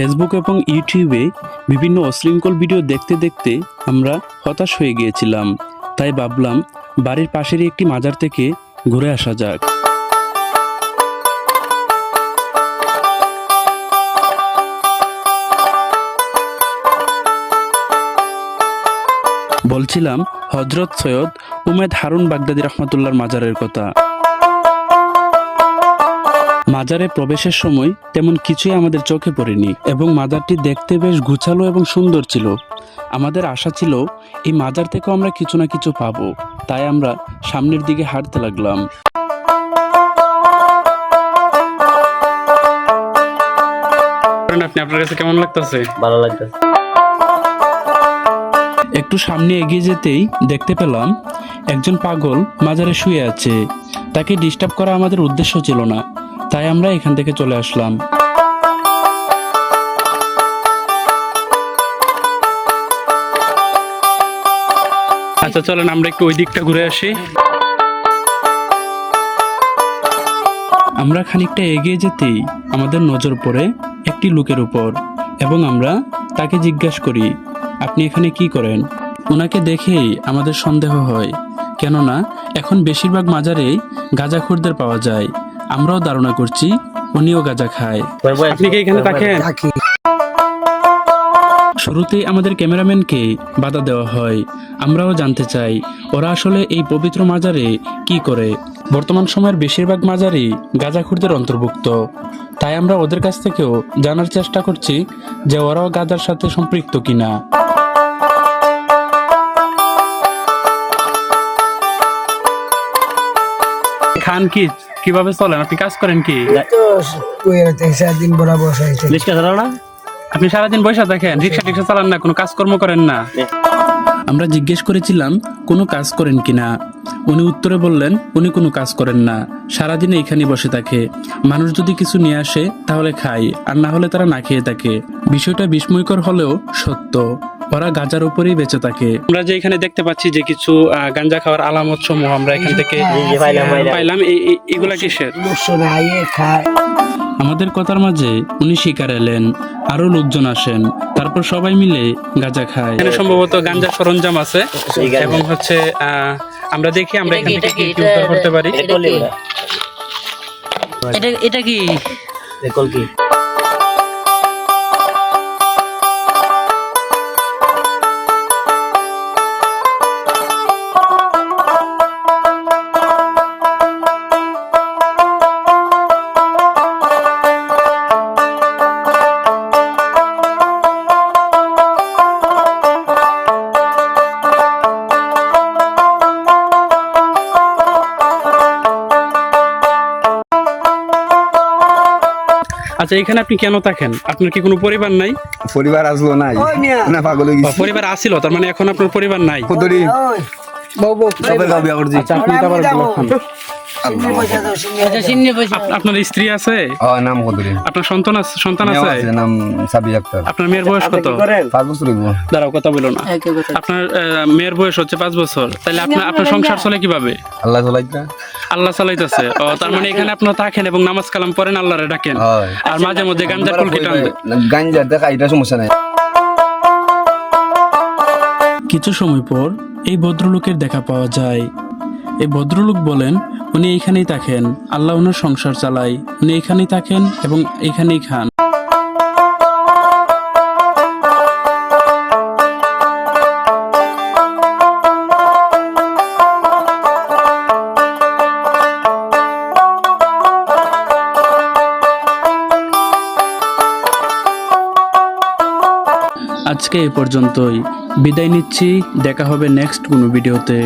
Facebook এবং ইউটিউবে বিভিন্ন অশৃঙ্খল ভিডিও দেখতে দেখতে আমরা হতাশ হয়ে গিয়েছিলাম। তাই ভাবলাম বাড়ির পাশেরই একটি মাজার থেকে ঘুরে আসা যাক। বলছিলাম হজরত সৈয়দ উমেদ হারুন বাগদাদি রহমতুল্লাহর মাজারের কথা। মাজারে প্রবেশের সময় তেমন কিছুই আমাদের চোখে পড়েনি এবং মাজারটি দেখতে বেশ গুছালো এবং সুন্দর ছিল। আমাদের আশা ছিল এই মাজার থেকেও আমরা কিছু না কিছু পাবো। তাই আমরা সামনের দিকে হাঁটতে লাগলাম। আপনি আপনার কাছে কেমন লাগতেছে? ভালো লাগতেছে। একটু সামনে এগিয়ে যেতেই দেখতে পেলাম একজন পাগল মাজারে শুয়ে আছে। তাকে ডিস্টার্ব করা আমাদের উদ্দেশ্য ছিল না। তাই আমরা এখান থেকে চলে আসলাম। আচ্ছা চলেন আমরা একটু ওই দিকটা ঘুরে আসি। আমরা খানিকটা এগিয়ে যেতেই আমাদের নজর পড়ে একটি লোকের উপর এবং আমরা তাকে জিজ্ঞাসা করি, আপনি এখানে কি করেন? ওনাকে দেখেই আমাদের সন্দেহ হয়। কেননা এখন বেশিরভাগ মাজারেই গাঁজাখোরদের পাওয়া যায়। আমরাও ধারণা করছি উনিও গাঁজা খায়। আপনি কি এখানে থাকেন? শুরুতেই আমাদের ক্যামেরাম্যানকে বাধা দেওয়া হয়। আমরাও জানতে চাই ওরা আসলে এই পবিত্র মাজারে কি করে? বর্তমান সময়ের বেশিরভাগ মাজারই গাঁজাখুরদের অন্তর্ভুক্ত। তাই আমরা ওদের কাছ থেকেও জানার চেষ্টা করছি যে ওরাও গাঁজার সাথে সম্পৃক্ত কিনা। খান কি? কীভাবে চলেন? আপনি কাজ করেন কি? তো বইয়ের দিন রিক্সা চালাও না? আপনি সারাদিন বসে থাকেন রিক্সা টিক্সা চালান না কোনো কাজকর্ম করেন না। আমরা জিজ্ঞেস করেছিলাম কোনো কাজ করেন কিনা উনি উত্তরে বললেন উনি কোনো কাজ করেন না। সারাদিন এইখানে বসে থাকে। মানুষ যদি কিছু নিয়ে আসে তাহলে খায় আর না হলে তারা না খেয়ে থাকে। বিষয়টা বিস্ময়কর হলেও সত্য। ওরা গাঁজার উপরেই বেঁচে থাকে। আমরা যে এখানে দেখতে পাচ্ছি যে কিছু গাঁজা খাওয়ার আলামত সমূহ আমরা এখান থেকে পাইলাম, এগুলা কিসের লোকজন আইয়ে খায় আমাদের কথার মাঝে উনি শিকার এলেন আরও লোকজন আসেন তারপর সবাই মিলে গাঁজা খায়। এখানে সম্ভবত গাঞ্জা সরঞ্জাম আছে এবং হচ্ছে আহ, আমরা দেখি আমরা এখান থেকে কি উদ্ধার করতে পারি। এটা কি? এটা এটা কি? আচ্ছা এখানে আপনি কেন থাকেন? আপনার কি কোনো পরিবার নাই? পরিবার আসলো নাই। না পাগল হয়ে পরিবার আসিল তার মানে এখন আপনার পরিবার নাই। আচ্ছা আচ্ছা আপনার স্ত্রী আছে? নাম কতরি আপনার সন্তান আছে সন্তান আছে? আছে নাম সাবি আক্তার। আপনার মেয়ের বয়স কত? পাঁচ বছর দাঁড়াও কথা বলো না। আপনার আহ, মেয়ের বয়স হচ্ছে পাঁচ বছর। তাহলে আপনার আপনার সংসার চলে কীভাবে? আল্লাহ আল্লাহ চালাইতেছে। ও তার মানে এখানে আপনার থাকেন এবং নামাজ কালাম পড়েন আল্লাহরে ডাকেন। আর মাঝে মধ্যে গাঞ্জার কুলকি টান দেন। গাঞ্জা দেখা এটা সমস্যা নাই। কিছু সময় পর এই ভদ্রলোকের দেখা পাওয়া যায়। এই ভদ্রলোক বলেন উনি এইখানেই থাকেন। আল্লাহ ওনার সংসার চালায়। উনি এখানেই থাকেন এবং এখানেই খান। আজকে এই পর্যন্তই। বিদায় নিচ্ছি দেখা হবে নেক্সট কোনো ভিডিওতে